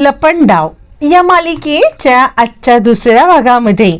लपंडाव या मालिकेच्या आजच्या दुसऱ्या भागामध्ये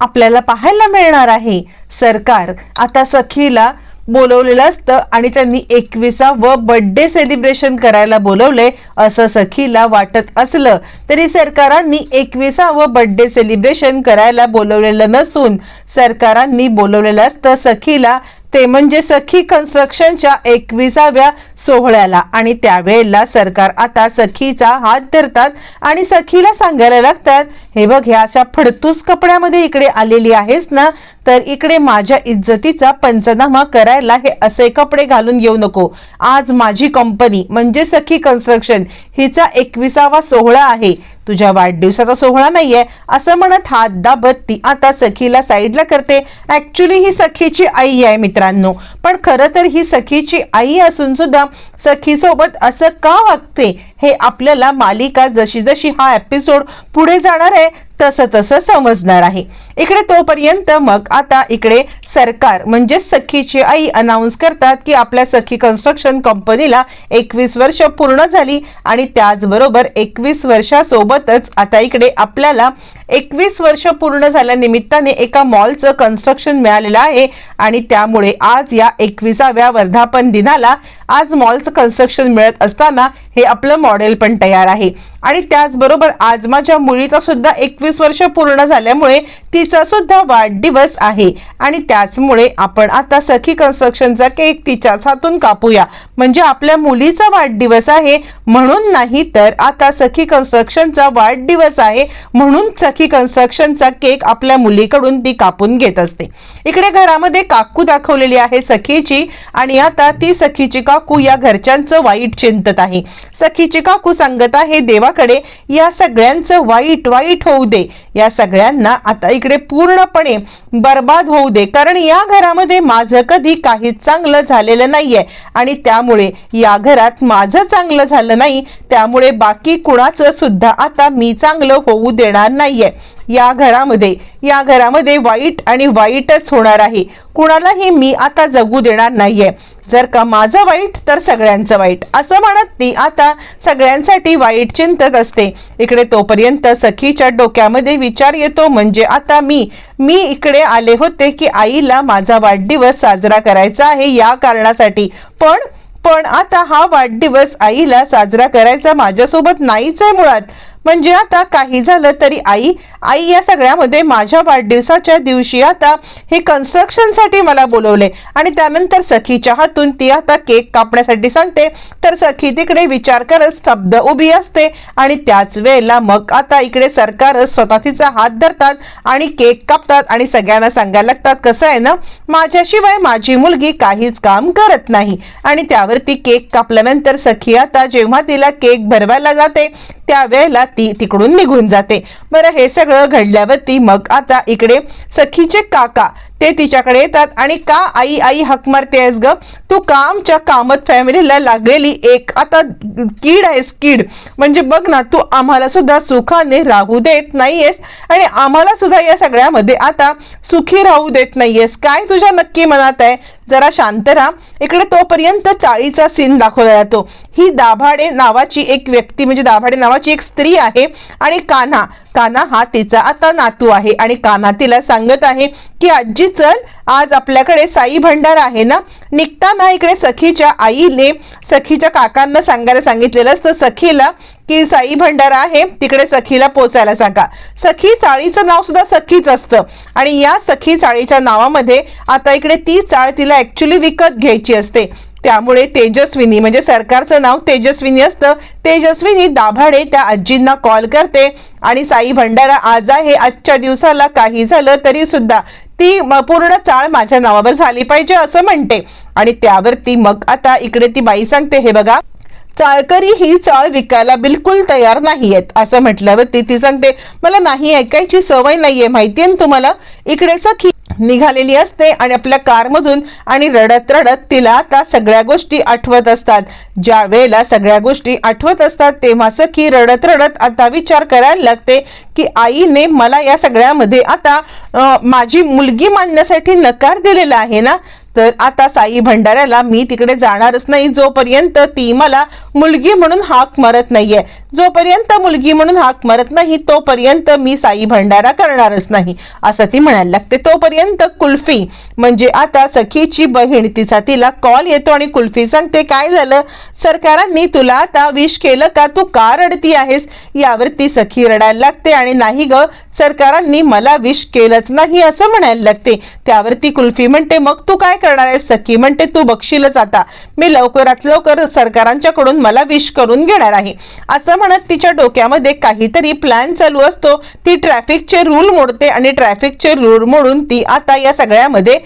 आपल्याला पाहायला मिळणार आहे. सरकार आता सखीला बोलवलेलं असतं आणि त्यांनी एकविसावं बर्थडे सेलिब्रेशन करायला बोलवले असं सखीला वाटत असलं तरी सरकारांनी एकविसावं बर्थडे सेलिब्रेशन करायला बोलवलेलं नसून सरकारांनी बोलवलेलं असतं सखीला ते म्हणजे सखी कन्स्ट्रक्शनच्या एकविसाव्या सोहळ्याला. आणि त्यावेळेला सरकार आता सखीचा हात धरतात आणि सखीला सांगायला लागतात हे बघ ह्या अशा फडतूस कपड्यामध्ये इकडे आलेली आहेस ना तर इकडे माझ्या इज्जतीचा पंचनामा करायला हे असे कपडे घालून येऊ नको. आज माझी कंपनी म्हणजे सखी कन्स्ट्रक्शन हिचा एकविसावा सोहळा आहे. तुझ्या वाढदिवसाचा सोहळा नाहीये असं म्हणत हात दाबत ती आता सखीला साईडला करते. ऍक्च्युली ही सखीची आई आहे मित्रांनो. पण खरं तर ही सखीची आई असून सुद्धा सखीसोबत असं का वागते? हे आपल्याला मालिका जशी जशी हा एपिसोड पुढे जाणार आहे तसं तसं समजणार आहे. इकडे तोपर्यंत मग आता इकडे सरकार म्हणजे सखीची आई अनाऊन्स करतात की आपल्या सखी कन्स्ट्रक्शन कंपनीला एकवीस वर्ष पूर्ण झाली आणि त्याचबरोबर एकवीस वर्षासोबतच आता इकडे आपल्याला एकवीस वर्ष पूर्ण झाल्यानिमित्ताने एका मॉलचं कन्स्ट्रक्शन मिळालेलं आहे आणि त्यामुळे आज या एकविसाव्या वर्धापन दिनाला आज मॉलचं कन्स्ट्रक्शन मिळत असताना हे आपलं मॉडेल पण तयार आहे. आणि त्याचबरोबर आज माझ्या मुलीचा सुद्धा एकवीस वर्ष पूर्ण झाल्यामुळे तिचा सुद्धा वाढदिवस आहे. आणि त्याचमुळे आपण आता सखी कन्स्ट्रक्शनचा केक तिच्याच हातून कापूया. म्हणजे आपल्या मुलीचा वाढदिवस आहे. म्हणून नाही तर आता सखी कन्स्ट्रक्शनचा वाढदिवस आहे. म्हणून सखी कन्स्ट्रक्शनचा केक आपल्या मुलीकडून ती कापून घेत असते. इकडे घरामध्ये काकू दाखवलेली आहे सखीची. आणि आता ती सखीची काकू या घरच्यांचं वाईट चिंतत आहे. सखीची काकू सांगत आहे देवाकडे या सगळ्यांचं वाईट वाईट होऊ दे. या सगळ्यांना आता इकडे पूर्णपणे बर्बाद होऊ दे. कारण या घरामध्ये माझं कधी काहीच चांगलं झालेलं नाहीये. आणि त्यामुळे या घरात माझं चांगलं झालं नाही. त्यामुळे बाकी कुणाचं सुद्धा आता मी चांगलं होऊ देणार नाहीये. या घरामध्ये या घरामध्ये वाईट आणि वाईटच होणार आहे. कुणालाही मी आता जगू देणार नाहीये. जर का माझं वाईट तर सगळ्यांचं वाईट. असं म्हणत ती आता सगळ्यांसाठी वाईट चिंतत असते. इकडे तोपर्यंत सखीच्या डोक्यामध्ये विचार येतो म्हणजे आता मी मी इकडे आले होते की आईला माझा वाढदिवस साजरा करायचा आहे या कारणासाठी. पण पण आता हा वाढदिवस आईला साजरा करायचा माझ्यासोबत नाहीच आहे मुळात. म्हणजे आता काही झालं तरी आई आई या सगळ्यामध्ये माझ्या वाढदिवसाच्या दिवशी आता हे कन्स्ट्रक्शनसाठी मला बोलवले. आणि त्यानंतर सखीच्या हातून ती आता केक कापण्यासाठी सांगते. तर सखी तिकडे विचार करत स्तब्ध उभी असते. आणि त्याच वेळेला मग आता इकडे सरकार स्वतः तिचा हात धरतात आणि केक कापतात आणि सगळ्यांना सांगायला लागतात कसं आहे ना? माझ्याशिवाय माझी मुलगी काहीच काम करत नाही. आणि त्यावरती केक कापल्यानंतर सखी आता जेव्हा तिला केक भरवायला जाते त्यावेळेला ती तिकडून निघून जाते. बरं हे सगळं घडल्यावरती मग आता इकडे सखीचे काका ते तिच्याकडे येतात. आणि का आई आई हक मारतेस ग? तू कामच्या कामत फॅमिलीला लागलेली एक. आता कीड आहेस कीड. म्हणजे बघ ना तू आम्हाला सुद्धा सुखाने राहू देत नाहीयेस. आणि आम्हाला सुद्धा या सगळ्यामध्ये आता सुखी राहू देत नाहीयेस. काय तुझ्या नक्की मनात आहे? जरा शांत राहा. इकडे तोपर्यंत चाळीचा सीन दाखवला जातो. ही दाभाडे नावाची एक व्यक्ती म्हणजे दाभाडे नावाची एक स्त्री आहे. आणि कान्हा. काना हा तिचा आता नातू आहे. आणि काना तिला सांगत आहे की आजी चल आज आपल्याकडे साई भंडार आहे ना? निघताना इकडे सखीच्या आईने सखीच्या काकांना सांगायला सांगितलेलं असतं सखीला की साई भंडारा आहे तिकडे सखीला पोचायला सांगा. सखी चाळीचं नाव सुद्धा सखीच असतं. आणि या सखी चाळीच्या नावामध्ये आता इकडे ती चाळ तिला ऍक्च्युली विकत घ्यायची असते. त्यामुळे तेजस्विनी म्हणजे सरकारचं नाव तेजस्विनी असतं. तेजस्विनी दाभाडे त्या आजींना कॉल करते आणि साई भंडारा आज आहे आजच्या दिवसाला काही झालं तरी सुद्धा ती पूर्ण चाळ माझ्या नावावर झाली पाहिजे असं म्हणते. आणि त्यावरती मग आता इकडे ती बाई सांगते हे बघा चाळकरी ही चाळ विकायला बिलकुल तयार नाही आहेत असं म्हटल्यावरती ती सांगते मला नाही ऐकायची सवय नाहीये माहितीये ना तुम्हाला? इकडे सखी निघालेली असते आणि आपल्या कारमधून आणि रडत रडत तिला आता सगळ्या गोष्टी आठवत असतात. ज्या वेळेला सगळ्या गोष्टी आठवत असतात तेव्हा सखी रडत रडत आता विचार करायला लागते की आईने मला या सगळ्यामध्ये आता माझी मुलगी मानण्यासाठी नकार दिलेला आहे ना? तर आता साई भंडाऱ्याला मी तिकडे जाणारच नाही. जोपर्यंत ती मला मुलगी म्हणून हाक मारत नाहीये. जोपर्यंत मुलगी म्हणून हाक मारत नाही तोपर्यंत मी साई भंडारा करणारच नाही असं ती म्हणायला लागते. तोपर्यंत कुल्फी म्हणजे आता सखीची बहीण तिचा तिला कॉल येतो आणि कुल्फी सांगते काय झालं? सरकारांनी तुला आता विश केलं का? तू का रडती आहेस? यावरती सखी रडायला लागते आणि नाही ग सरकारांनी मला विश केलंच नाही असं म्हणायला लागते. त्यावरती कुल्फी म्हणते मग तू काय करणार आहे सखी? म्हणते तू बघशीलच आता. मी लवकरात लवकर सरकारांच्याकडून मला विश करून घेणार आहे. असं म्हणत तिच्या डोक्यामध्ये काहीतरी प्लॅन चालू असतो. ती ट्रॅफिकचे रूल मोडते आणि ट्रॅफिकचे रूल मोडून ती आता या सगळ्यामध्ये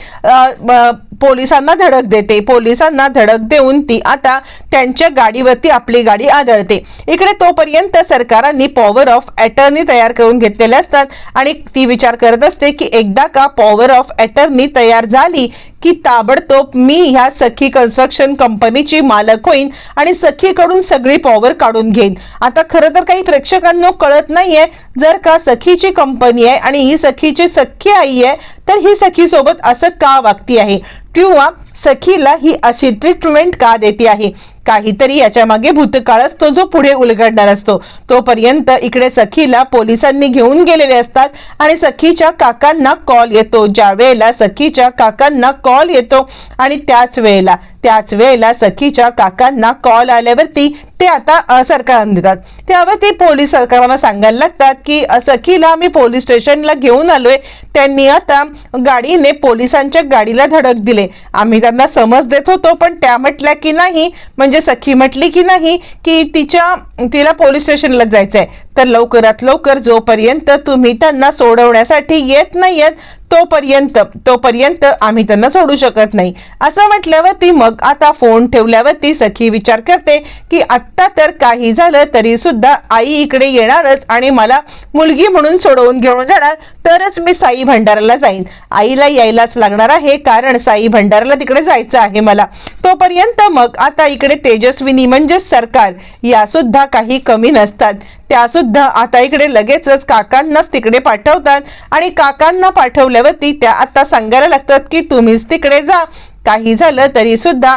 पोलिसांना धडक देते. पोलिसांना धडक देऊन ती आता त्यांच्या गाडीवरती आपली गाडी आदळते. इकडे तोपर्यंत सरकारांनी पॉवर ऑफ अटर्नी तयार करून घेतलेले असतात आणि ती विचार करत असते की एकदा का पॉवर ऑफ अटर्नी तयार झाली की ताबडतोब मी ह्या सखी कन्स्ट्रक्शन कंपनीची मालक होईन आणि सखीकडून सगळी पॉवर काढून घेईन. आता खरं तर काही प्रेक्षकांना कळत नाहीये जर का सखीची कंपनी आहे आणि ही सखीची सख्खी आई आहे तर ही सखीसोबत असं का वागती आहे? 给我。सखीला ही अशी ट्रीटमेंट का देते आहे? काहीतरी याच्या मागे भूतकाळ असतो जो पुढे उलगडणार असतो. तोपर्यंत इकडे सखीला पोलिसांनी घेऊन गेलेले असतात आणि सखीच्या काकांना कॉल येतो. ज्या वेळेला सखीच्या काकांना कॉल येतो आणि त्याच वेळेला त्याच वेळेला सखीच्या काकांना कॉल आल्यावरती ते आता अ, सरकारांना देतात. त्यावरती पोलीस सरकारांना सांगायला लागतात की सखीला आम्ही पोलीस स्टेशनला घेऊन आलोय. त्यांनी आता गाडीने पोलिसांच्या गाडीला धडक दिले. आम्ही त्यांना समज देत होतो पण त्या म्हटल्या की नाही म्हणजे सखी म्हटली की नाही की तिच्या तिला पोलीस स्टेशनला जायचंय. तर लवकरात लवकर जोपर्यंत तुम्ही त्यांना सोडवण्यासाठी येत नाहीयेत तोपर्यंत तोपर्यंत आम्ही त्यांना सोडू शकत नाही. असं म्हटल्यावरती मग आता फोन ठेवल्यावरती सखी विचार करते की आत्ता तर काही झालं तरी सुद्धा आई इकडे येणारच आणि मला मुलगी म्हणून सोडवून घेऊन जाणार तरच मी साई भंडाराला जाईन. आईला यायलाच लागणार आहे कारण साई भंडाराला तिकडे जायचं आहे मला. तोपर्यंत मग आता इकडे तेजस्विनी म्हणजे सरकार या सुद्धा काही कमी नसतात. त्या सुद्धा आता इकडे लगेचच काकांनाच तिकडे पाठवतात. आणि काकांना पाठवल्यावरती त्या आता सांगायला लागतात की तुम्हीच तिकडे जा. काही झालं तरी सुद्धा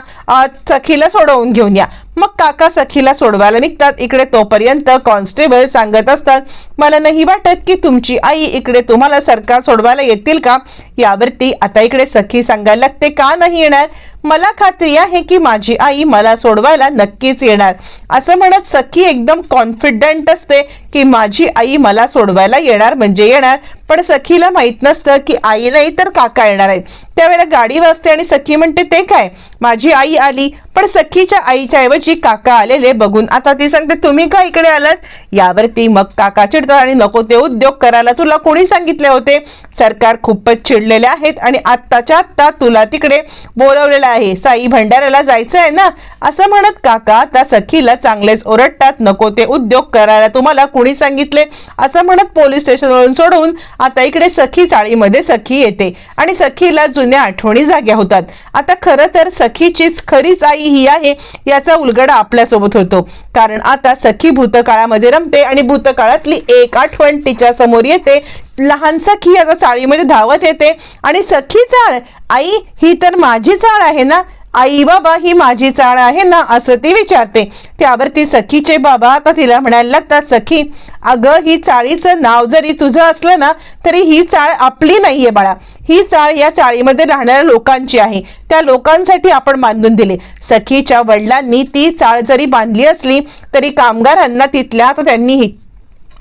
सखीला सोडवून घेऊन या. मग काका सखीला सोडवायला निघतात. इकडे तोपर्यंत कॉन्स्टेबल सांगत असतात मला नाही वाटत की तुमची आई इकडे तुम्हाला सरकार सोडवायला येतील का? यावरती आता इकडे सखी सांगायला लागते का नाही येणार? मला खात्री आहे की माझी आई मला सोडवायला नक्कीच येणार. असं म्हणत सखी एकदम कॉन्फिडंट असते. की माझी आई मला सोडवायला येणार म्हणजे येणार पण सखीला माहीत नसतं की आई नाही तर काका येणार आहेत. त्यावेळेला गाडी वाजते आणि सखी म्हणते ते काय? माझी आई आली. पण सखीच्या आईच्या ऐवजी काका आलेले बघून आता ती सांगते तुम्ही का इकडे आलात? यावरती मग काका चिडतात आणि नको ते उद्योग करायला तुला कोणी सांगितले होते? सरकार खूपच चिडलेले आहेत आणि आत्ताच्या आत्ता तुला तिकडे बोलवलेलं आहे. साई भंडाऱ्याला जायचं आहे ना? असं म्हणत काका आता सखीला चांगलेच ओरडतात नको ते उद्योग करायला तुम्हाला कुणी सांगितले? असं म्हणत पोलीस स्टेशनवरून सोडून आता इकडे सखी चाळीमध्ये सखी येते. आणि सखीला जुन्या आठवणी जाग्या होतात. आता खरं तर सखीचीच खरीच आई ही आहे याचा उलगडा आपल्यासोबत होतो. कारण आता सखी भूतकाळामध्ये रमते आणि भूतकाळातली एक आठवण तिच्या समोर येते. लहान सखी आता चाळीमध्ये धावत येते. आणि सखी चाळ आई ही तर माझी चाळ आहे ना? आई बाबा ही माझी चाळ आहे ना असं ती विचारते. त्यावरती सखीचे बाबा आता तिला म्हणायला लागतात सखी अगं ही चाळीचं नाव जरी तुझं असलं ना तरी ही चाळ आपली नाहीये बाळा. ही चाळ या चाळीमध्ये राहणाऱ्या लोकांची आहे. त्या लोकांसाठी आपण बांधून दिले. सखीच्या वडिलांनी ती चाळ जरी बांधली असली तरी कामगारांना तिथल्या आता त्यांनी ही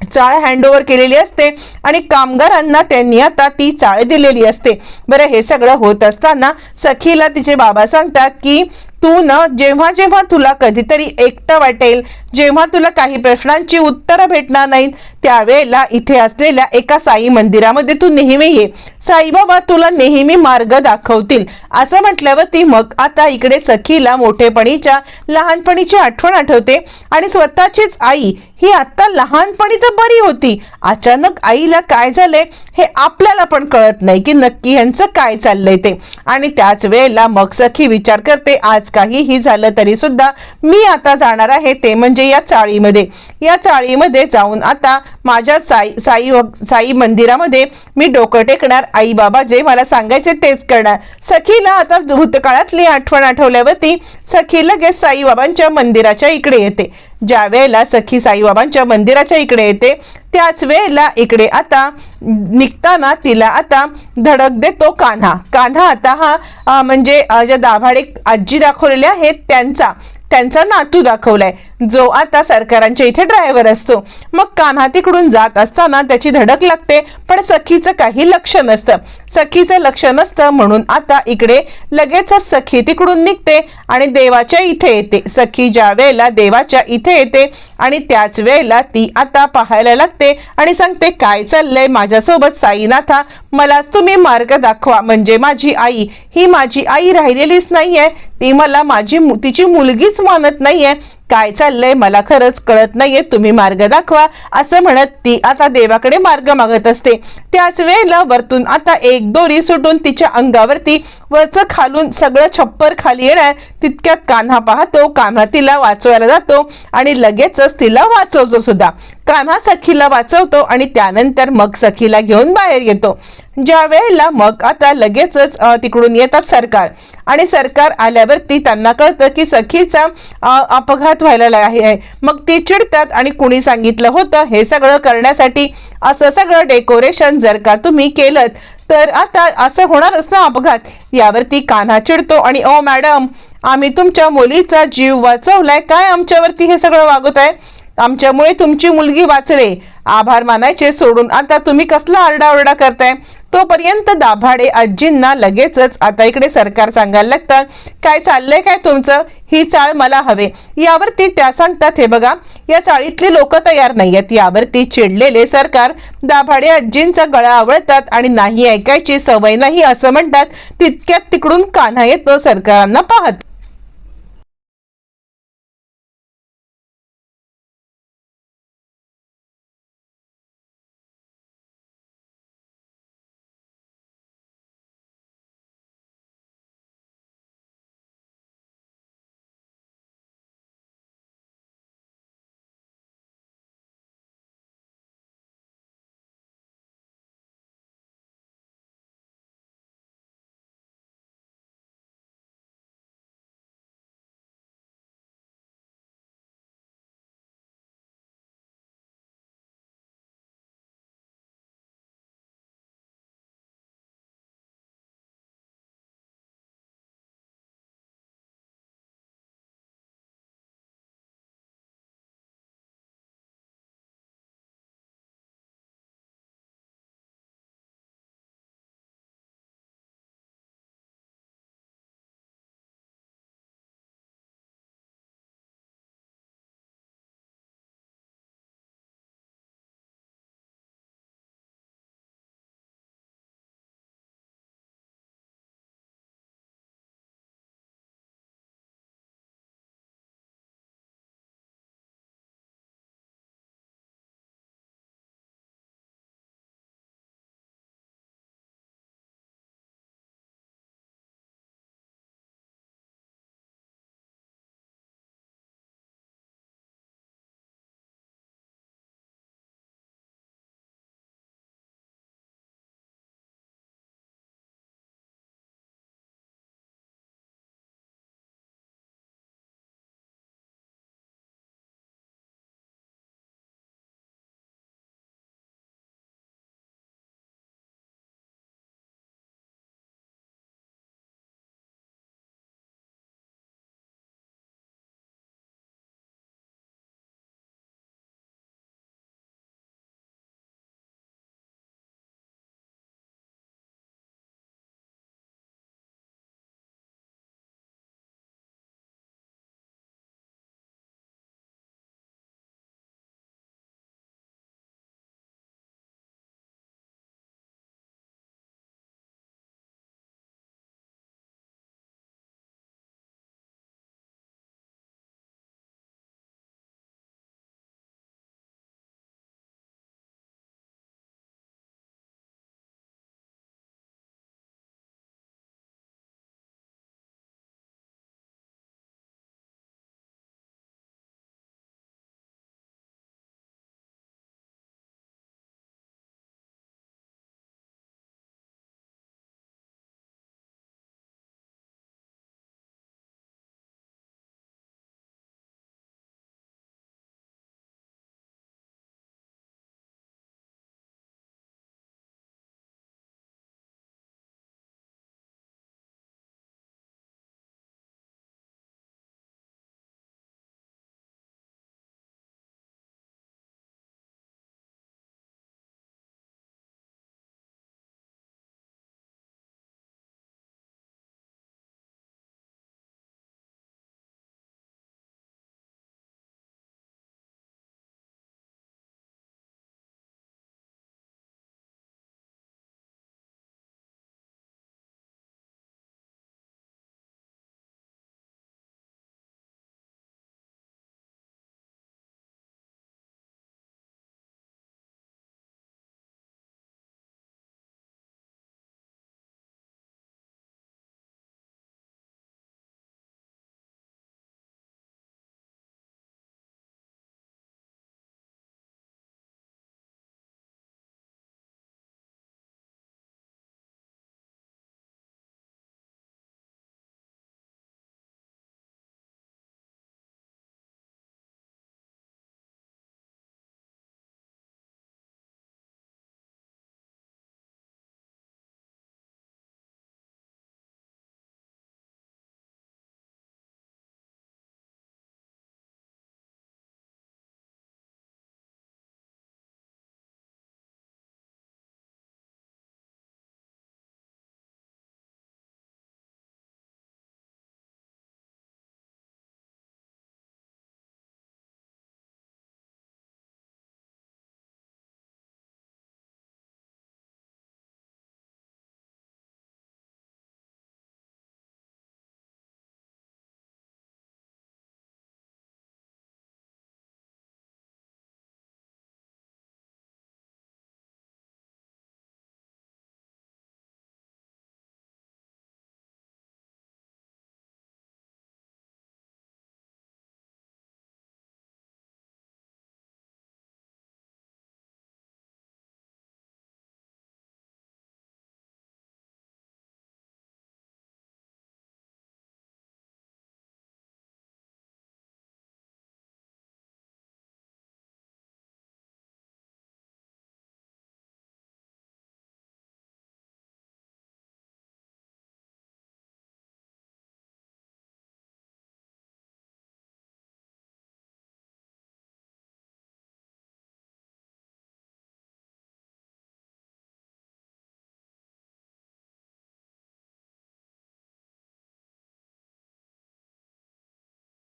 चाळ हँडओव्हर केलेली असते आणि कामगारांना त्यांनी आता ती चाळ दिलेली असते. बरं हे सगळं होत असताना सखीला तिचे बाबा सांगतात की तू न जेव्हा जेव्हा तुला कधीतरी एकटं वाटेल जेव्हा तुला काही प्रश्नांची उत्तरं भेटणार नाहीत त्यावेळेला इथे असलेल्या एका साई मंदिरामध्ये तू नेहमी ये. साईबाबा तुला नेहमी मार्ग दाखवतील. असं म्हटल्यावर ती मग आता इकडे सखीला मोठेपणीच्या लहानपणीची आठवण आठवते आणि स्वतःचीच आई ही आता लहानपणी तर बरी होती. अचानक आईला काय झालंय हे आपल्याला पण कळत नाही की नक्की ह्यांचं काय चाललंय ते. आणि त्याच वेळेला मग सखी विचार करते आज आज काहीही झालं तरी सुद्धा मी आता जाणार आहे ते म्हणजे या चाळीमध्ये. या चाळीमध्ये जाऊन आता माझ्या साई साई साई मंदिरामध्ये मी डोकं टेकणार आई बाबा जे मला सांगायचे तेच करणार. सखीला आता भूतकाळातली आठवण आठवल्यावरती सखी लगेच साईबाबांच्या मंदिराच्या इकडे येते. ज्या वेळेला सखी साईबाबांच्या मंदिराच्या इकडे येते त्याच वेळेला इकडे आता निघताना तिला आता धडक देतो कान्हा. कान्हा आता हा म्हणजे ज्या दाभाडे आजी दाखवलेल्या आहेत त्यांचा त्यांचा नातू दाखवलाय. जो आता सरकारांच्या इथे ड्रायव्हर असतो. मग कान्हा तिकडून जात असताना त्याची धडक लागते पण सखीचं काही लक्ष नसतं. सखीचं लक्ष नसतं म्हणून आता इकडे लगेचच सखी तिकडून निघते आणि देवाच्या इथे येते. सखी ज्या वेळेला देवाच्या इथे येते आणि त्याच वेळेला ती आता पाहायला लागते आणि सांगते काय चाललंय माझ्यासोबत साईनाथा? मलाच तुम्ही मार्ग दाखवा. म्हणजे माझी आई. ही माझी आई राहिलेलीच नाहीये. ती मला माझी मु- तिची मुलगीच मानत नाहीये. काय चाललंय मला खरंच कळत नाहीये तुम्ही मार्ग दाखवा असं म्हणत ती आता देवाकडे मार्ग मागत असते. त्याच वेळेला वरतून आता एक दोरी सुटून तिच्या अंगावरती वरचं खालून सगळं छप्पर खाली येणार तितक्यात कान्हा पाहतो कान्हा तिला वाचवायला जातो आणि लगेचच तिला वाचवतो सुद्धा. कान्हा सखीला वाचवतो आणि त्यानंतर मग सखीला घेऊन बाहेर येतो. ज्या वेळेला मग आता लगेचच तिकडून येतात सरकार. आणि सरकार आल्यावरती त्यांना कळतं की सखीचा अपघात व्हायला आहे. मग ती चिडतात आणि कुणी सांगितलं होतं हे सगळं करण्यासाठी असं सगळं डेकोरेशन जर का तुम्ही केलं तर आता असं होणारच ना अपघात. यावरती कान्हा चिडतो आणि ओ मॅडम आम्ही तुमच्या मुलीचा जीव वाचवलाय. काय आमच्यावरती हे सगळं वागत आहे? आमच्यामुळे तुमची मुलगी वाचले. आभार मानायचे सोडून. आता तुम्ही कसला आरडाओरडा करताय? तोपर्यंत दाभाडे आजींना लगेचच आता इकडे सरकार सांगायला लागतात. काय चाललंय काय तुमचं? ही चाळ मला हवे. यावरती त्या सांगतात हे बघा या चाळीतले लोक तयार नाही आहेत यावरती चिडलेले सरकार दाभाडे आजींचा गळा आवळतात आणि नाही ऐकायची सवय नाही असं म्हणतात. तितक्यात तिकडून कान्हा येतो सरकारांना पाहत.